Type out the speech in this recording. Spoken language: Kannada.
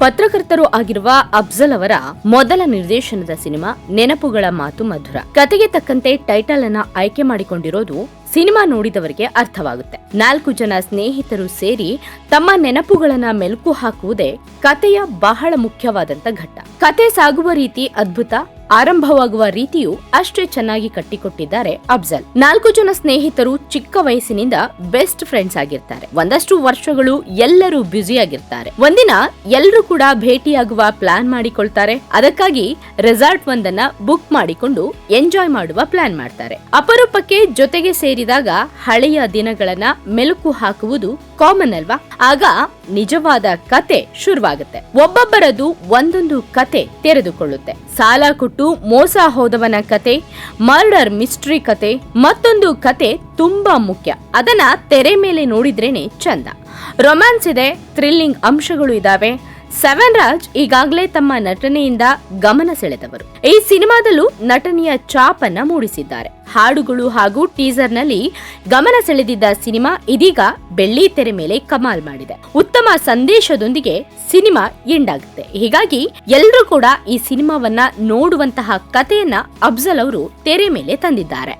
ಪತ್ರಕರ್ತರು ಆಗಿರುವ ಅಫ್ಜಲ್ ಅವರ ಮೊದಲ ನಿರ್ದೇಶನದ ಸಿನಿಮಾ ನೆನಪುಗಳ ಮಾತು ಮಧುರ. ಕತೆಗೆ ತಕ್ಕಂತೆ ಟೈಟಲ್ ಅನ್ನ ಆಯ್ಕೆ ಮಾಡಿಕೊಂಡಿರೋದು ಸಿನಿಮಾ ನೋಡಿದವರಿಗೆ ಅರ್ಥವಾಗುತ್ತೆ. ನಾಲ್ಕು ಜನ ಸ್ನೇಹಿತರು ಸೇರಿ ತಮ್ಮ ನೆನಪುಗಳನ್ನ ಮೆಲುಕು ಹಾಕುವುದೇ ಕತೆಯ ಬಹಳ ಮುಖ್ಯವಾದಂತ ಘಟ್ಟ. ಕತೆ ಸಾಗುವ ರೀತಿ ಅದ್ಭುತ ಆರಂಭವಾಗುವ ರೀತಿಯು ಅಷ್ಟೇ ಚೆನ್ನಾಗಿ ಕಟ್ಟಿಕೊಟ್ಟಿದ್ದಾರೆ ಅಫ್ಜಲ್. ನಾಲ್ಕು ಜನ ಸ್ನೇಹಿತರು ಚಿಕ್ಕ ವಯಸ್ಸಿನಿಂದ ಬೆಸ್ಟ್ ಫ್ರೆಂಡ್ಸ್ ಆಗಿರ್ತಾರೆ. ಒಂದಷ್ಟು ವರ್ಷಗಳು ಎಲ್ಲರೂ ಬ್ಯುಸಿ ಆಗಿರ್ತಾರೆ. ಒಂದಿನ ಎಲ್ಲರೂ ಕೂಡ ಭೇಟಿಯಾಗುವ ಪ್ಲಾನ್ ಮಾಡಿಕೊಳ್ತಾರೆ. ಅದಕ್ಕಾಗಿ ರೆಸಾರ್ಟ್ ಒಂದನ್ನ ಬುಕ್ ಮಾಡಿಕೊಂಡು ಎಂಜಾಯ್ ಮಾಡುವ ಪ್ಲಾನ್ ಮಾಡ್ತಾರೆ. ಅಪರೂಪಕ್ಕೆ ಜೊತೆಗೆ ಸೇರಿದಾಗ ಹಳೆಯ ದಿನಗಳನ್ನ ಮೆಲುಕು ಹಾಕುವುದು ಕಾಮನ್ ಅಲ್ವಾ? ಆಗ ನಿಜವಾದ ಕತೆ ಶುರುವಾಗುತ್ತೆ. ಒಬ್ಬೊಬ್ಬರದು ಒಂದೊಂದು ಕತೆ ತೆರೆದುಕೊಳ್ಳುತ್ತೆ. ಸಾಲ ಕೊಟ್ಟು ಮೋಸ ಹೋದವನ ಕತೆ, ಮರ್ಡರ್ ಮಿಸ್ಟ್ರಿ ಕತೆ, ಮತ್ತೊಂದು ಕತೆ ತುಂಬಾ ಮುಖ್ಯ. ಅದನ್ನ ತೆರೆ ಮೇಲೆ ನೋಡಿದ್ರೇನೆ ಚಂದ. ರೊಮ್ಯಾನ್ಸ್ ಇದೆ, ಥ್ರಿಲ್ಲಿಂಗ್ ಅಂಶಗಳು ಇದಾವೆ. ಸೆವೆನ್ ರಾಜ್ ಈಗಾಗಲೇ ತಮ್ಮ ನಟನೆಯಿಂದ ಗಮನ ಸೆಳೆದವರು. ಈ ಸಿನಿಮಾದಲ್ಲೂ ನಟನೆಯ ಚಾಪನ್ನ ಮೂಡಿಸಿದ್ದಾರೆ. ಹಾಡುಗಳು ಹಾಗೂ ಟೀಸರ್ನಲ್ಲಿ ಗಮನ ಸೆಳೆದಿದ್ದ ಸಿನಿಮಾ ಇದೀಗ ಬೆಳ್ಳಿ ತೆರೆ ಮೇಲೆ ಕಮಾಲ್ ಮಾಡಿದೆ. ಉತ್ತಮ ಸಂದೇಶದೊಂದಿಗೆ ಸಿನಿಮಾ ಎಂಡ್ ಆಗುತ್ತೆ ಹೀಗಾಗಿ ಎಲ್ಲರೂ ಕೂಡ ಈ ಸಿನಿಮಾವನ್ನ ನೋಡುವಂತಹ ಕಥೆಯನ್ನ ಅಫ್ಜಲ್ ಅವರು ತೆರೆ ಮೇಲೆ ತಂದಿದ್ದಾರೆ.